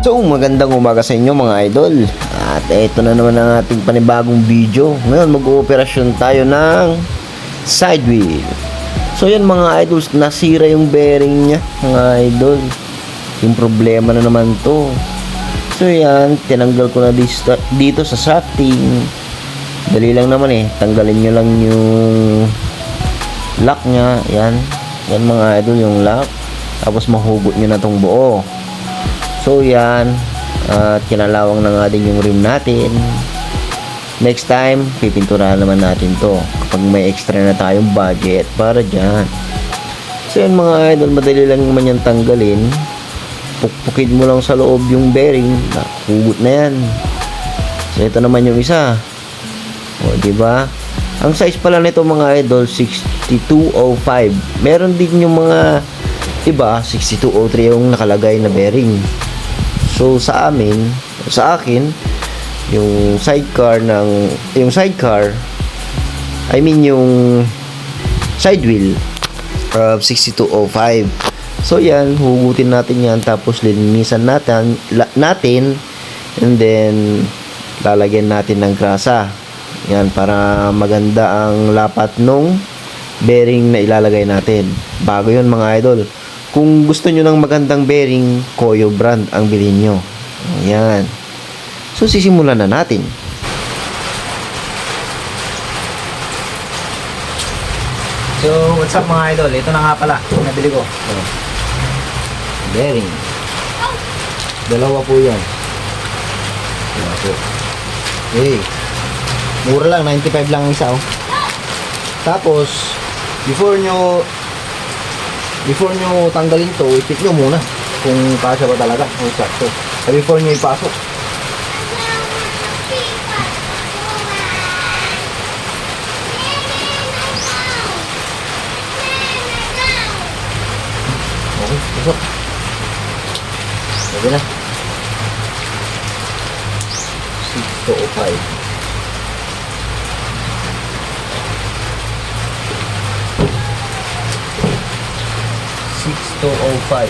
So, magandang umaga sa inyo mga idol. At ito na naman ang ating panibagong video. Ngayon, mag-ooperasyon tayo ng side wheel. So, yan mga idols, nasira yung bearing niya, mga idol. Yung problema na naman to. So, yan, tinanggal ko na dito, sa shafting. Dali lang naman eh, tanggalin nyo lang yung lock niya. Yan, yan mga idol, yung lock. Tapos mahugot nyo na tong buo. So yan, at kinalawang na nga din yung rim natin. Next time, pipinturahan naman natin to kapag may extra na tayong budget para dyan. So yan mga idol, madali lang naman yan tanggalin. Pukpukid mo lang sa loob yung bearing, nakugot na yan. So ito naman yung isa. O, di ba? Ang size pala nito mga idol, 6205. Meron din yung mga iba, 6203 yung nakalagay na bearing. So sa amin, sa akin, yung sidecar ng yung sidecar I mean yung side wheel uh, 6205. So yan, hugutin natin yan tapos lilinisan natin la, natin and then lalagyan natin ng grasa. Yan para maganda ang lapat nung bearing na ilalagay natin. Bago 'yon mga idol. Kung gusto nyo ng magandang bearing, Koyo brand ang bilhin nyo. Ayan. So, sisimulan na natin. So, what's up mga idol? Ito na nga pala, nabili ko. Oh. Bearing. Dalawa po yan. Dalawa po. Eh, mura lang, 95 lang ang isa oh. Tapos, before nyo before nyo tanggalin to, i-check nyo muna kung kasya ba talaga, kung sakto. Eh, Before nyo ipasok. Okay, pasok. Sabi na. 6 to 5. 5.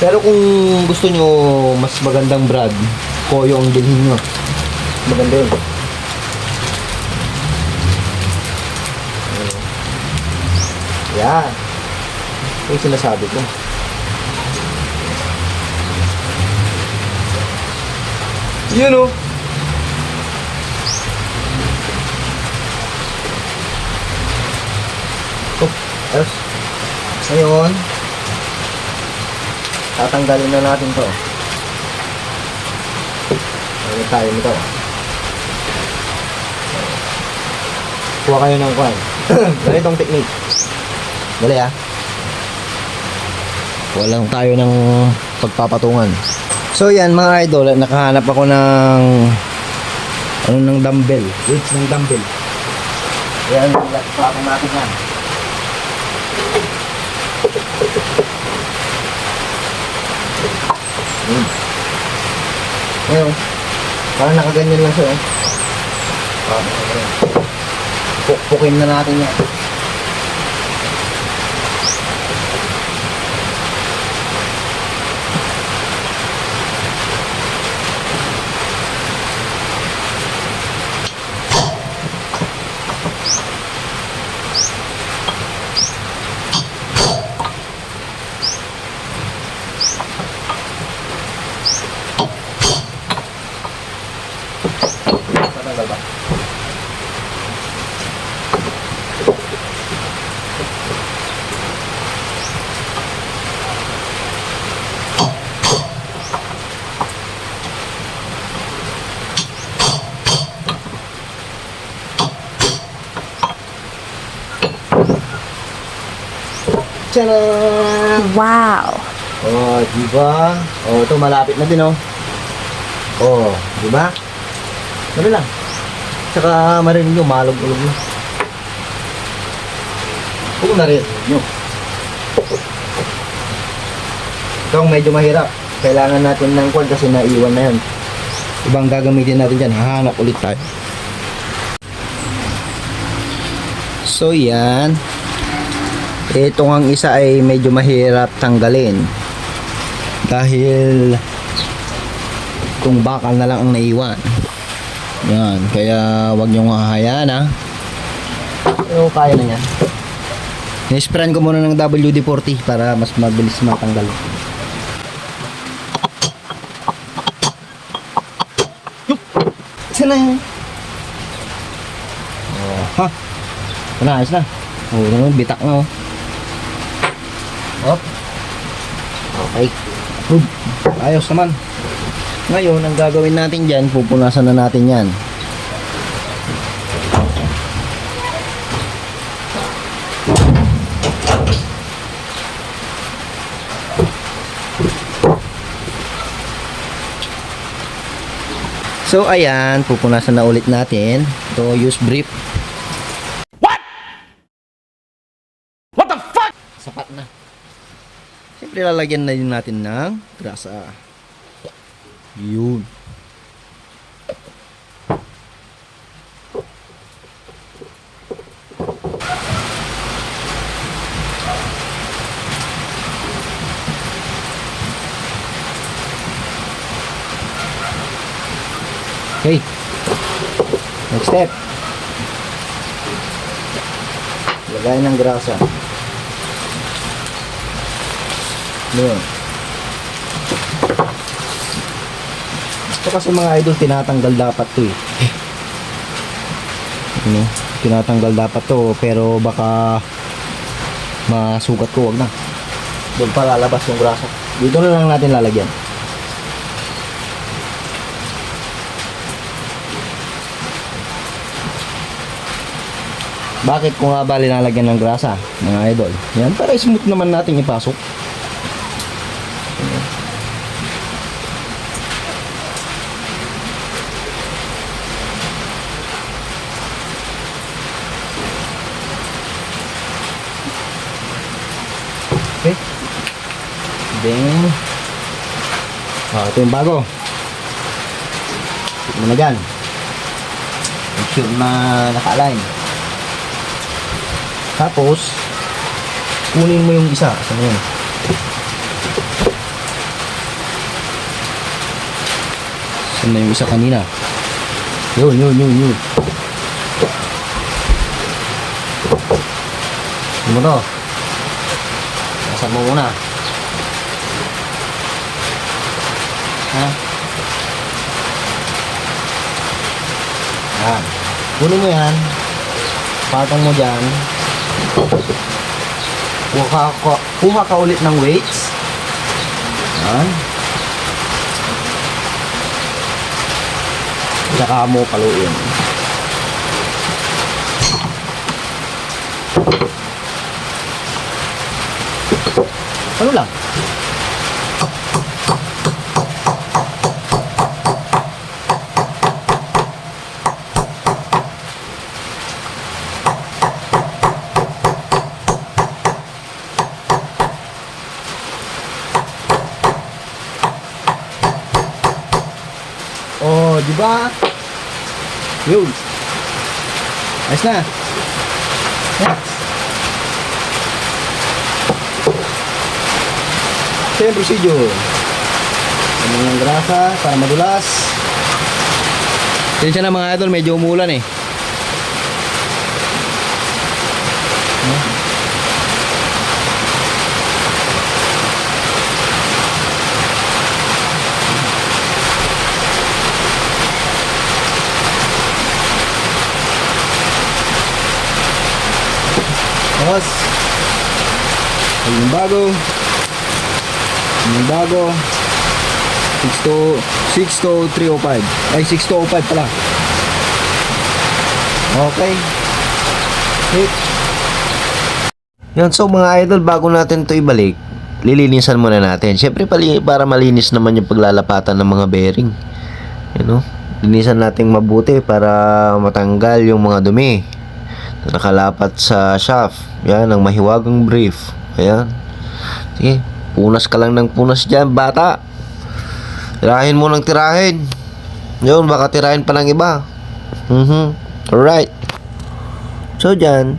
Pero kung gusto nyo mas magandang brand, Koyo ang bilhin nyo. Maganda yun. Yan. Ito yung sinasabi ko. You know, ngayon, tatanggalin na natin to. Ano tayo nito? Kuha kayo ng kwan. Ganitong technique. Dali ah. Walang tayo ng pagpapatungan. So yan mga idol, nakahanap ako ng ano ng dumbbell. Weights ng dumbbell. Yan, lapapang natin yan. Yun. Ngayon, parang nakaganyan lang siya. Oh. Parang nakaganyan. Pukpukin na natin yan. Tatanggal ba? Tcharam! Wow. Oh, di ba? Oh, ito malapit na din oh. Oh, di ba? Ano lang. Tsaka marinig nyo, malog-ulog na. Kung narinig nyo. Ito medyo mahirap. Kailangan natin ng kwan kasi naiwan na yan. Ibang gagamitin natin dyan. Hahanap ulit tayo. So yan. Ito ang isa ay medyo mahirap tanggalin. Dahil kung bakal na lang ang naiwan. Yan, kaya wag niyong hahayaan ha. Pero kaya na yan. Nisprayan ko muna ng WD-40 para mas mabilis matanggal. Yup! Saan na yan? Oh, ha? Ito na, ayos na. Oh, bitak na oh. Op. Okay. Approve. Ayos naman. Ngayon, ang gagawin natin dyan, pupunasan na natin yan. So, ayan, pupunasan na ulit natin. Ito, use brief. Siyempre, lalagyan na din natin ng grasa. Yun. Okay. Next step. Lagay ng grasa. Yun. Ito kasi mga idol, tinatanggal dapat to eh. Ano? Tinatanggal dapat to, pero baka masugat ko, wag na. Doon pa lalabas yung grasa. Dito na lang natin lalagyan. Bakit ko nga ba linalagyan ng grasa, mga idol? Yan, para smooth naman natin ipasok. Then, oh, ito yung bago. Ito na dyan. Make sure na naka-align. Tapos, kunin mo yung isa. Saan yun? Saan na yung isa kanina? Yun, yun, yun, yun. Mo to? Nasaan mo muna? Yan. Kunin mo yan. Patong mo dyan. Kuha ka, kuha ka ulit ng weights. Yan. Tsaka mo paluin. Ano lang? Oh, di ba? Yun. Ayos na. Next. Same procedure. Ano ng grasa para madulas. Yun siya na mga idol, medyo umulan eh. Tapos, yung bago. Yung bago. 6 to 6 to 305. Ay 6 to 05 pala. Okay. Hit. Yan, so mga idol, bago natin to ibalik, lilinisan muna natin. Siyempre, pali, para malinis naman yung paglalapatan ng mga bearing. You know? Linisan natin mabuti para matanggal yung mga dumi na nakalapat sa shaft. Yan, ang mahiwagang brief. Ayan. Sige, punas ka lang ng punas dyan, bata. Tirahin mo ng tirahin. Yun, baka tirahin pa ng iba. Mhm. Alright. So, dyan,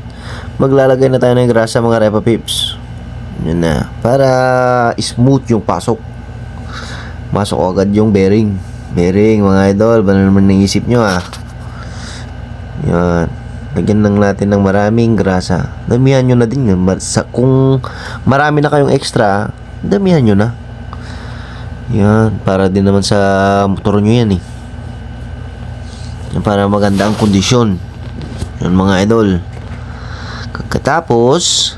maglalagay na tayo ng grasa mga repa pips. Yan na. Para smooth yung pasok. Masok agad yung bearing. Bearing, mga idol. Ba na naman naisip nyo ah. Yan. Lagyan lang natin ng maraming grasa. Damihan nyo na din yun. Kung marami na kayong extra, damihan nyo na. Yan. Para din naman sa motor nyo yan eh. Para maganda ang kondisyon. Yan mga idol. Pagkatapos,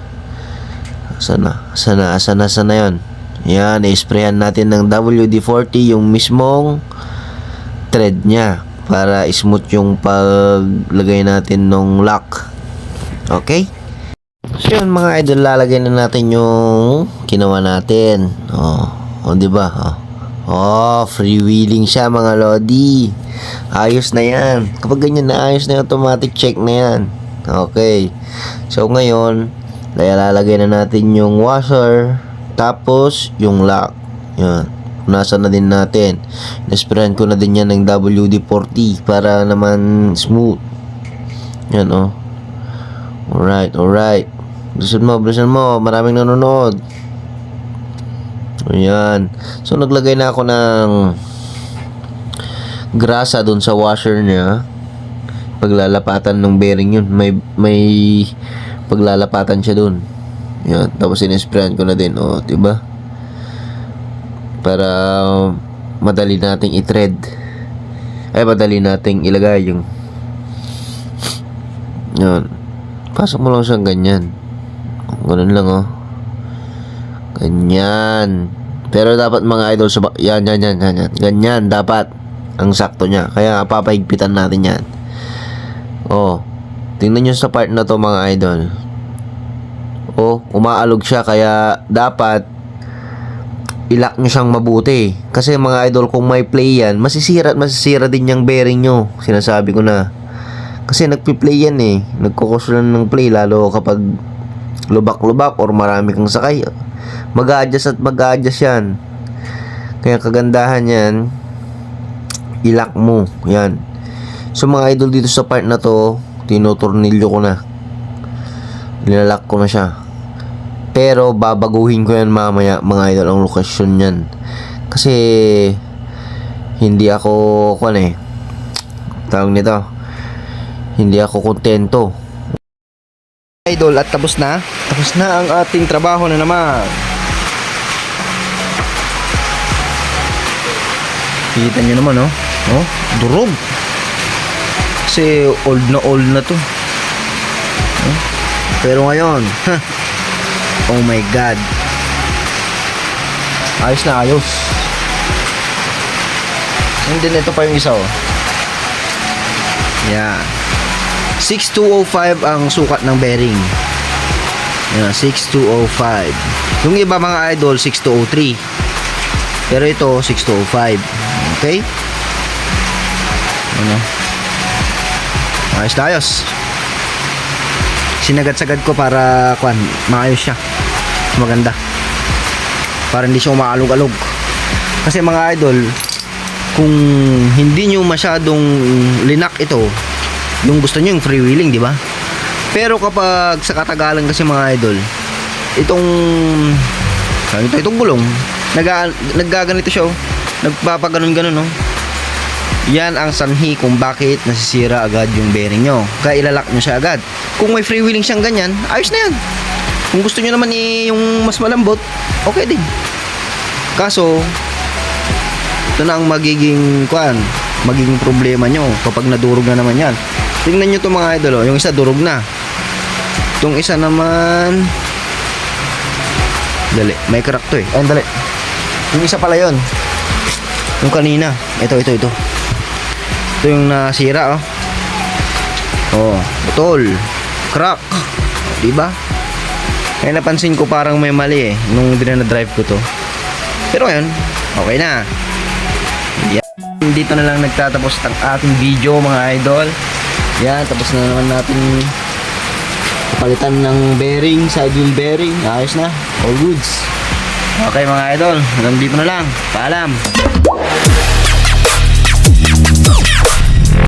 sana, sana, sana, sana yan. Yan, i-sprayan natin ng WD-40 yung mismong thread niya para smooth yung paglagay natin ng lock. Okay? So yun mga idol, lalagay na natin yung ginawa natin. Oh, oh 'di ba? Oh. oh, freewheeling siya mga lodi. Ayos na 'yan. Kapag ganyan na ayos na yung automatic check na 'yan. Okay. So ngayon, lalagay na natin yung washer tapos yung lock. Yan. Nasa na din natin. Nasprayan ko na din yan ng WD-40 para naman smooth. Yan oh. Alright, alright. Bilisan mo, bilisan mo. Maraming nanonood. Ayan. So, naglagay na ako ng grasa dun sa washer niya. Paglalapatan ng bearing yun. May, may paglalapatan siya dun. Yan. Tapos, sinesprayan ko na din. O, oh, diba? Para madali nating i-thread. Ay, madali nating ilagay yung yan. Pasok mo lang siyang ganyan. Ganun lang, oh. Ganyan. Pero dapat mga idol, sa yan, yan, yan, yan, yan. Ganyan, dapat. Ang sakto niya. Kaya papahigpitan natin yan. Oh. Tingnan nyo sa part na to mga idol. Oh, umaalog siya. Kaya dapat ilak nyo siyang mabuti. Kasi mga idol, kung may play yan, masisira at masisira din yung bearing nyo. Sinasabi ko na. Kasi nagpi-play yan eh. Nagkukos lang ng play lalo kapag lubak-lubak or marami kang sakay. Mag-a-adjust at mag-a-adjust yan. Kaya kagandahan yan, ilak mo. Yan. So mga idol dito sa part na to, tinutornilyo ko na. Nilalak ko na siya. Pero babaguhin ko yan mamaya mga idol ang lokasyon yan. Kasi hindi ako kwan eh. Tawag nito. Hindi ako kontento. Idol at tapos na. Tapos na ang ating trabaho na naman. Kita nyo naman oh. Oh, durog. Kasi old na old na to. Oh. Pero ngayon, ha, Oh my God. Ayos na ayos. And then ito pa yung isa oh. Yan. 6205 ang sukat ng bearing. Yan, 6205. Yung iba mga idol 6203. Pero ito 6205. Okay? Ano? Ayos na ayos sinagad-sagad ko para kwan, maayos siya. Maganda. Para hindi siya umaalog-alog. Kasi mga idol, kung hindi nyo masyadong linak ito, yung gusto nyo yung freewheeling, di ba? Pero kapag sa katagalan kasi mga idol, itong ito, itong gulong, naga, naggaganito siya, oh. nagpapaganon-ganon, no? Yan ang sanhi kung bakit nasisira agad yung bearing nyo. Kaya ilalak nyo siya agad. Kung may freewheeling siyang ganyan, ayos na yan. Kung gusto nyo naman eh, yung mas malambot, okay din. Kaso, ito na ang magiging, kuan, magiging problema nyo kapag nadurog na naman yan. Tingnan nyo to mga idol, oh. yung isa durog na. Itong isa naman, dali, may crack to eh. Ayun, dali. Yung isa pala yon yung kanina. Ito, ito, ito. Ito yung nasira, oh. Oh, butol. Crack. Di Kaya napansin ko parang may mali eh nung dinana-drive ko to. Pero ngayon, okay na. Yan. Dito na lang nagtatapos ang ating video mga idol. Yan, tapos na naman natin palitan ng bearing, side wheel bearing. Ayos na. All goods. Okay mga idol, hanggang na lang. Paalam.